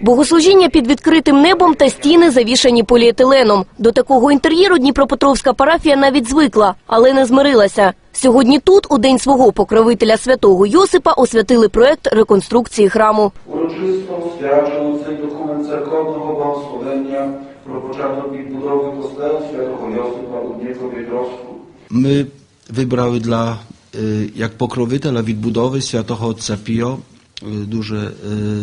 Богослужіння під відкритим небом та стіни завішані поліетиленом. До такого інтер'єру Дніпропетровська парафія навіть звикла, але не змирилася. Сьогодні тут, у день свого покровителя святого Йосипа, освятили проект реконструкції храму. Урочисто свячено цей документ церковного благословення про початок відбудови костела святого Йосипа у Дніпропетровську. Ми вибрали для е, як покровителя відбудови святого Отця Піо, е, дуже е,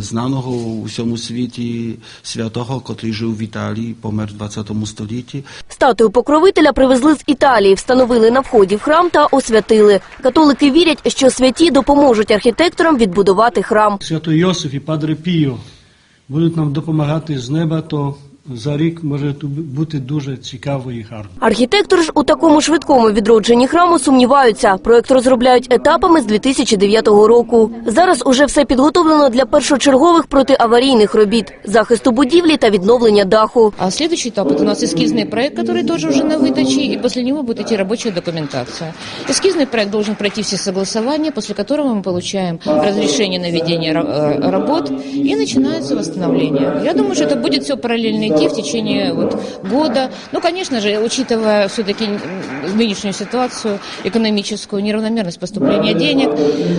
знаного у всьому світі святого, котрий жив в Італії, помер в 20 столітті. Статую покровителя привезли з Італії, встановили на вході в храм та освятили. Католики вірять, що святі допоможуть архітекторам відбудувати храм. Свято Йосиф і Падре Піо будуть нам допомагати з неба, то за рік може тут бути дуже цікаво і гарно. Архітектори ж у такому швидкому відродженні храму сумніваються. Проект розробляють етапами з 2009 року. Зараз уже все підготовлено для першочергових протиаварійних робіт, захисту будівлі та відновлення даху. А следующий этап это у нас эскизный проект, который тоже уже на выдаче, и после него будет идти рабочая документация. Эскизный проект должен пройти все согласования, после которого мы получаем разрешение на ведение ра- э, работ и начинается восстановление. Я думаю, что это будет все параллельно идти в течение вот, года. Ну, конечно же, учитывая все-таки нынешнюю ситуацию экономическую, неравномерность поступления денег,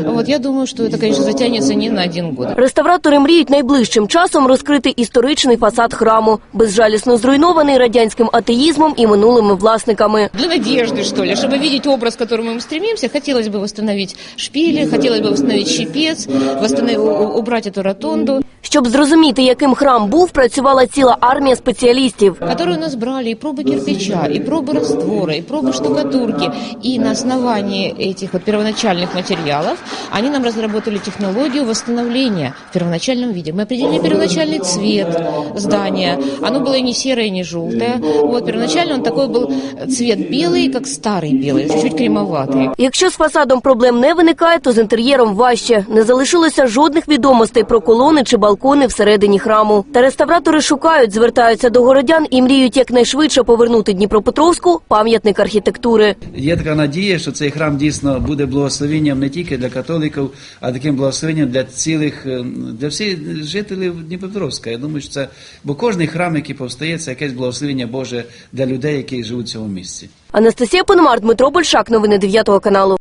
вот, я думаю, что это, конечно, затянется не на один год. Реставратори мріють найближчим часом розкрити історичний фасад храму, безжалісно зруйнований радянським атеїзмом і минулими власниками. для надежды, что ли, чтобы видеть образ, к которому мы стремимся. Хотелось бы восстановить шпили, хотелось бы восстановить щипец, восстановить, у- убрать эту ротонду, Щоб зрозуміти, яким храм був, працювала ціла армія спеціалістів. которые у нас брали и пробы кирпича, и пробы раствора, и пробы штукатурки. И на основании этих вот первоначальных материалов они нам разработали технологию восстановления в первоначальном виде. Мы определили первоначальный цвет здания. Оно было и не серое, и не желтое. Вот, первоначально он такой был цвет белый, как старый белый, чуть-чуть кремоватый. Якщо з фасадом проблем не виникає, то з інтер'єром важче. Не залишилося жодних відомостей про колони чи балкони всередині храму. Та реставратори шукають, звертаються до городян і мріють якнайшвидше повернути Дніпропетровську пам'ятник архітектури. Є така надія, що цей храм дійсно буде благословенням не тільки для католиків, а таким благословенням для цілих е, для всіх жителів Дніпропетровська. Я думаю, що це бо кожний храм, який повстає, це якесь благословення Боже для людей, які живуть в цьому місці. Анастасія Пономар, Дмитро Большак. Новини 9 каналу.